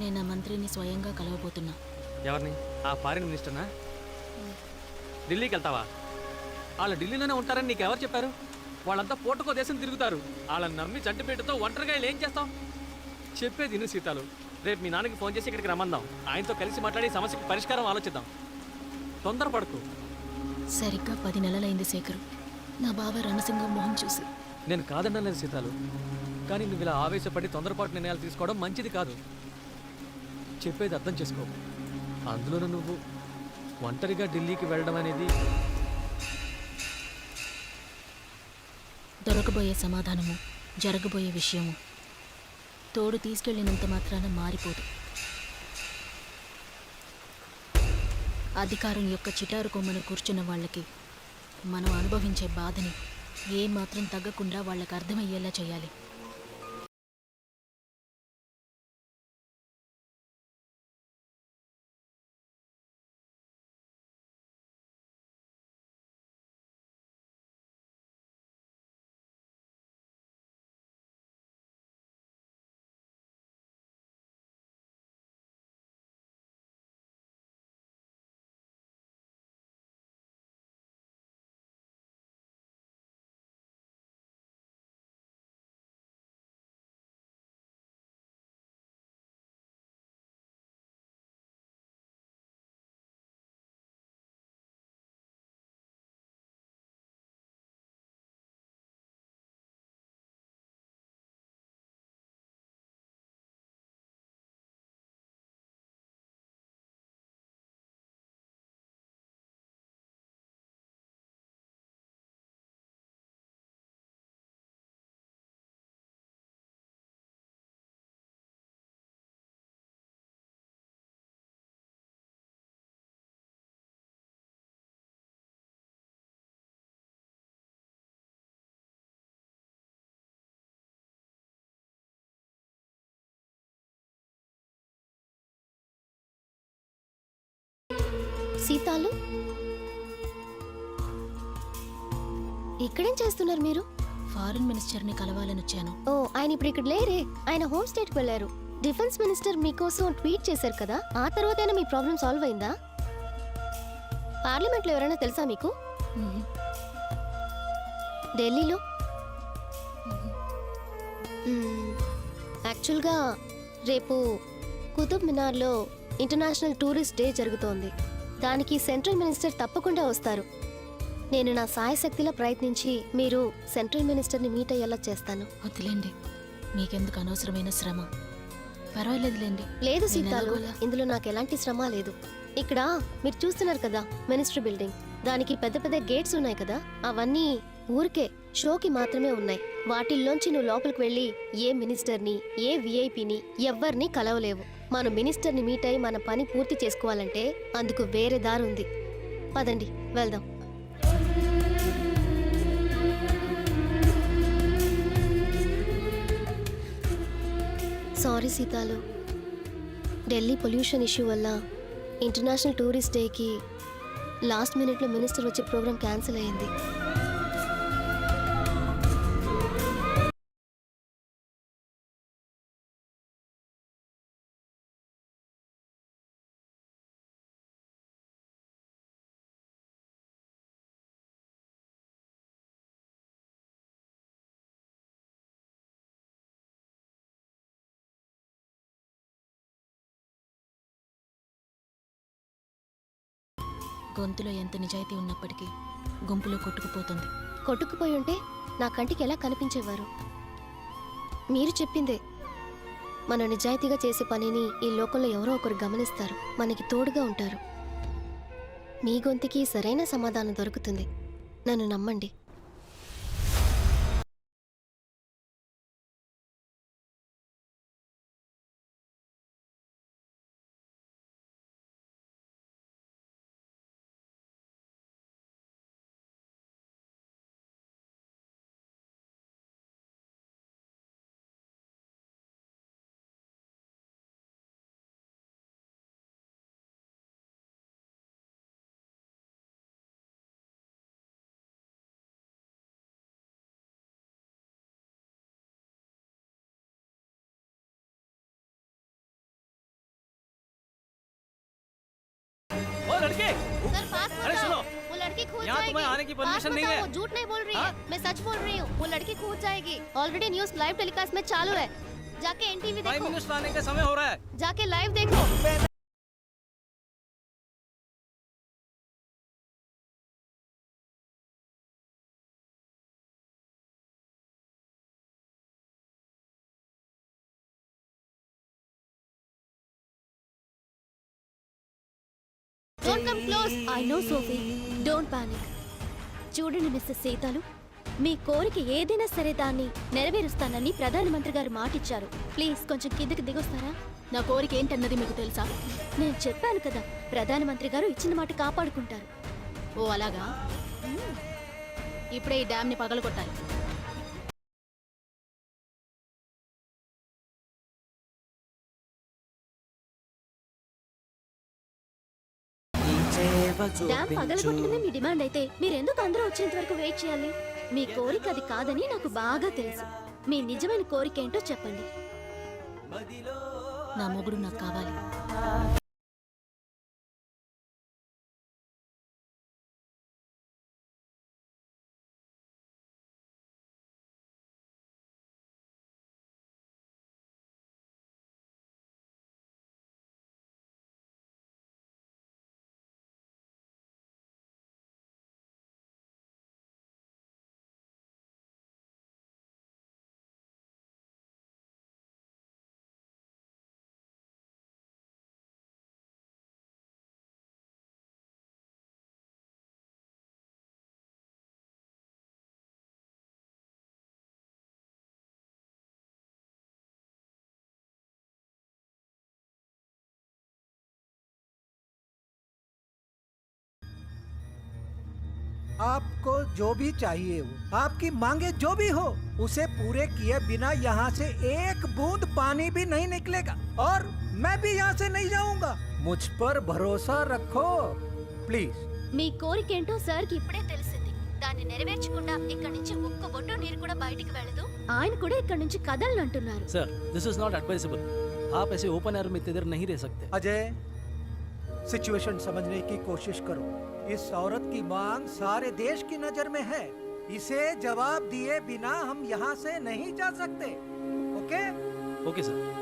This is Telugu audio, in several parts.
నేను ఆ మంత్రిని స్వయంగా కలవబోతున్నా. ఎవరిని? ఆ ఫారిన్ మినిస్టర్నా? ఢిల్లీకి వెళ్తావా? వాళ్ళు ఢిల్లీలోనే ఉంటారని నీకు ఎవరు చెప్పారు? వాళ్ళంతా పూటకో దేశం తిరుగుతారు. వాళ్ళని నమ్మి చంటిపేటతో ఒంటరిగా వెళ్ళి ఏం చేస్తాం చెప్పేది ఇను సీతాలు. రేపు మీ నాన్నకి ఫోన్ చేసి ఇక్కడికి రమ్మందాం. ఆయనతో కలిసి మాట్లాడి ఈ సమస్యకి పరిష్కారం ఆలోచిద్దాం. తొందరపడకు. సరిగ్గా పది నెలలైంది శేఖరు. నా బావ రణసింగం మొహం చూసి. నేను కాదనలేదు సీతాలు. కానీ నువ్వు ఇలా ఆవేశపడి తొందరపాటు నిర్ణయాలు తీసుకోవడం మంచిది కాదు. చెప్పేది అర్థం చేసుకో. అందులోనూ నువ్వు ఒంటరిగా ఢిల్లీకి వెళ్ళడం అనేది దొరకబోయే సమాధానము జరగబోయే విషయము. తోడు తీసుకెళ్ళినంత మాత్రాన మారిపోదు. అధికారం యొక్క చిటారు కొమ్మను కూర్చున్న వాళ్ళకి మనం అనుభవించే బాధని ఏ మాత్రం తగ్గకుండా వాళ్ళకి అర్థమయ్యేలా చేయాలి. సీతాలు? ఇక్కడేం చేస్తున్నారు మీరు? ఫారిన్ మినిస్టర్ని కలవాలని వచ్చాను. ఓ ఆయన ఇప్పుడు ఇక్కడ లేరే. ఆయన హోమ్ స్టేట్కి వెళ్ళారు. డిఫెన్స్ మినిస్టర్ మీకోసం ట్వీట్ చేశారు కదా. ఆ తర్వాతైనా మీ ప్రాబ్లం సాల్వ్ అయిందా? పార్లమెంట్లో ఎవరైనా తెలుసా మీకు. ఢిల్లీలో. యాక్చువల్గా రేపు కుతుబ్ మినార్లో ఇంటర్నేషనల్ టూరిస్ట్ డే జరుగుతోంది. దానికి సెంట్రల్ మినిస్టర్ తప్పకుండా వస్తారు. నేను నా సాయశక్తిలో ప్రయత్నించి మీరు సెంట్రల్ మినిస్టర్ని మీట్ అయ్యేలా చేస్తాను. వద్దులేండి. మీకెందుకు అనవసరమైన శ్రమ? పర్వాలేదులేండి. లేదు సీతాలు. ఇందులో నాకు ఎలాంటి శ్రమ లేదు. ఇక్కడ మీరు చూస్తున్నారు కదా మినిస్టర్ బిల్డింగ్. దానికి పెద్ద పెద్ద గేట్స్ ఉన్నాయి కదా అవన్నీ ఊరికే షోకి మాత్రమే ఉన్నాయి. వాటిల్లోంచి నువ్వు లోపలికి వెళ్ళి ఏ మినిస్టర్ని ఏ విఐపిని ఎవ్వరిని కలవలేవు. మన మినిస్టర్ని మీట్ అయి మన పని పూర్తి చేసుకోవాలంటే అందుకు వేరే దారి ఉంది. పదండి వెళ్దాం. Sorry Seethalu. Delhi pollution issue వల్ల ఇంటర్నేషనల్ టూరిస్ట్ డేకి లాస్ట్ మినిట్లో మినిస్టర్ వచ్చే ప్రోగ్రామ్ క్యాన్సిల్ అయింది గొంతులో ఎంత నిజాయితీ ఉన్నప్పటికీ గుంపులో కొట్టుకుపోతుంది. కొట్టుకుపోయి ఉంటే నా కంటికి ఎలా కనిపించేవారు? మీరు చెప్పిందే మన నిజాయితీగా చేసే పనిని ఈ లోకంలో ఎవరో ఒకరు గమనిస్తారు మనకి తోడుగా ఉంటారు. మీ గొంతుకి సరైన సమాధానం దొరుకుతుంది. నన్ను నమ్మండి. लड़के। सर पास अरे सुनो, वो लड़की कूद यहाँ जाएगी। तुम्हें आने की परमिशन नहीं है। वो झूठ नहीं बोल रही हाँ? है? मैं सच बोल रही हूँ। वो लड़की कूद जाएगी। ऑलरेडी न्यूज़ लाइव टेलीकास्ट में चालू है। जाके एनटीवी टीवी देखो। न्यूज़ आने का समय हो रहा है। जाके लाइव देखो। Don't come close I know Sophie don't panic చూడండి మిస్టర్ సీతాలు. మీ కోరిక ఏదైనా సరే దాన్ని నెరవేరుస్తానని ప్రధానమంత్రి గారు మాటిచ్చారు. ప్లీజ్ కొంచెం కిందకి దిగొస్తారా? నా కోరిక ఏంటన్నది మీకు తెలుసా? నేను చెప్పాను కదా ప్రధానమంత్రి గారు ఇచ్చిన మాట కాపాడుకుంటారు. ఓ అలాగా? ఇప్పుడే ఈ డ్యామ్ని పగలగొట్టాలి. డ్యామ్ పగలగొట్టడమే మీ డిమాండ్ అయితే మీరెందుకు అందరూ వచ్చేంత వరకు వెయిట్ చేయాలి? మీ కోరిక అది కాదని నాకు బాగా తెలుసు. మీ నిజమైన కోరిక ఏంటో చెప్పండి. నా మొగుడు నాకు కావాలి. आपको जो भी चाहिए हो आपकी मांगे जो भी हो उसे पूरे किए बिना यहाँ से एक बूंद पानी भी नहीं निकलेगा और मैं भी यहाँ से नहीं जाऊंगा मुझ पर भरोसा रखो प्लीज మీ కోరిక ఏంటో సార్కి ఇప్పుడే తెలిసింది దాన్ని నెరవేర్చకుండా ఇక్కడి నుంచి ఒక్క బొట్టు నీరు కూడా బయటికి వెళ్ళదు ఆయన కూడా ఇక్కడి నుంచి కదలనంటున్నారు sir this is not advisable आप ऐसे ओपन एयर में इधर नहीं रह सकते अजय सिचुएशन समझने की कोशिश करो। इस औरत की मांग सारे देश की नज़र में है। इसे जवाब दिए बिना हम यहाँ से नहीं जा सकते। Okay? Okay, sir.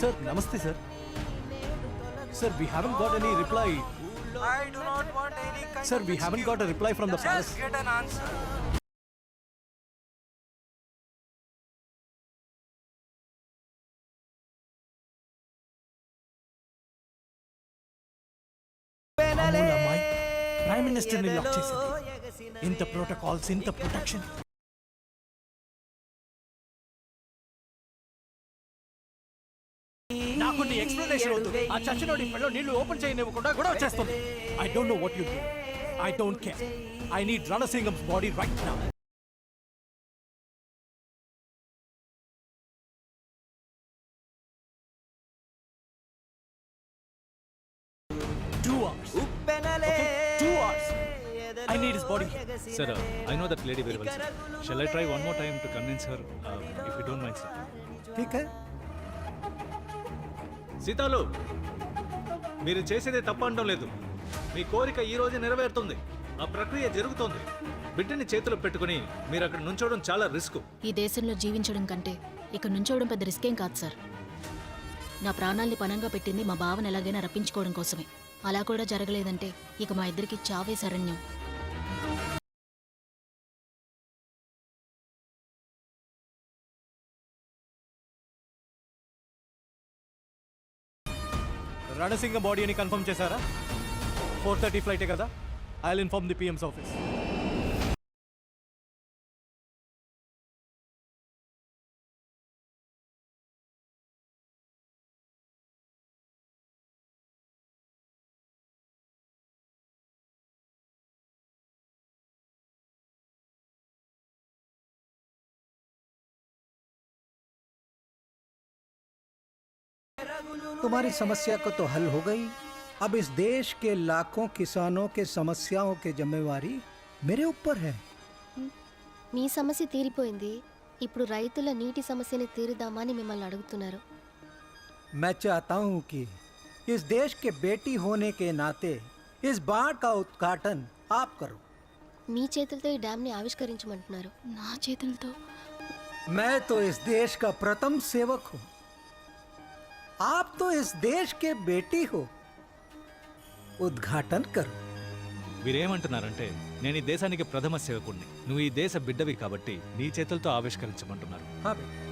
Sir, namaste, sir. Sir, we haven't got any reply. I do not want any kind Sir, we haven't got a reply from the palace. get an answer. Prime మినిస్టర్ని లాక్ చేసింది ఇంత ప్రోటోకాల్స్ ఇంత ప్రొటెక్షన్ నాకు నీ ఎక్స్ప్లెనేషన్ వద్దు ఆ చచ్చినోడి మెడలో నీళ్లు ఓపెన్ చేయనివ్వకుండా గొడవ చేస్తుంది I don't know what you do I don't care I need Ranasingham's body right now Two hours. Okay? Two hours. I need his body. Sir, uh, I know that lady very well, sir. Shall I try one more time to convince her, uh, if you don't mind, sir? ठीक है సీతాలు మీరు చేసేదే తప్ప అనడం లేదు. మీ కోరిక ఈ రోజు నెరవేరుతుంది. ఆ ప్రక్రియ జరుగుతోంది. బిడ్డని చేతిలో పెట్టుకుని మీరు అక్కడ నుంచోవడం చాలా రిస్క్. ఈ దేశంలో జీవించడం కంటే ఇక్కడ నుంచోవడం పెద్ద రిస్కేం కాదు సార్. నా ప్రాణాల్ని పనంగా పెట్టింది మా భావన ఎలాగైనా రప్పించుకోవడం కోసమే. అలా కూడా జరగలేదంటే ఇక మా ఇద్దరికి చావే శరణ్యం. రణసింగ బాడీ అని కన్ఫర్మ్ చేశారా? ఫోర్ థర్టీ ఫ్లైటే కదా? I inform the PM's office तुम्हारी समस्या को तो हल हो गई अब इस देश के लाखों किसानों के समस्याओं की जिम्मेवारी मेरे ऊपर है మీ సమస్య తీరిపోయింది ఇప్పుడు రైతుల నీటి సమస్యని తీరుదామని మిమ్మల్ని అడుగుతున్నారు मैं चाहता हूं कि इस देश के बेटी होने के नाते इस बाढ़ का उद्घाटन आप करो మీ చేతులతో ఈ డ్యామ్ని ఆవిష్కరించమంటున్నారు నా చేతులతో मैं तो इस देश का प्रथम सेवक हूं आप तो इस देश के बेटी हो उद्घाटन करो వీరేమంటున్నారంటే నేను ఈ దేశానికి ప్రథమ సేవకుణ్ణి నువ్వు ఈ దేశ బిడ్డవి కాబట్టి నీ చేతులతో ఆవిష్కరించమంటున్నారు हाँ बेटा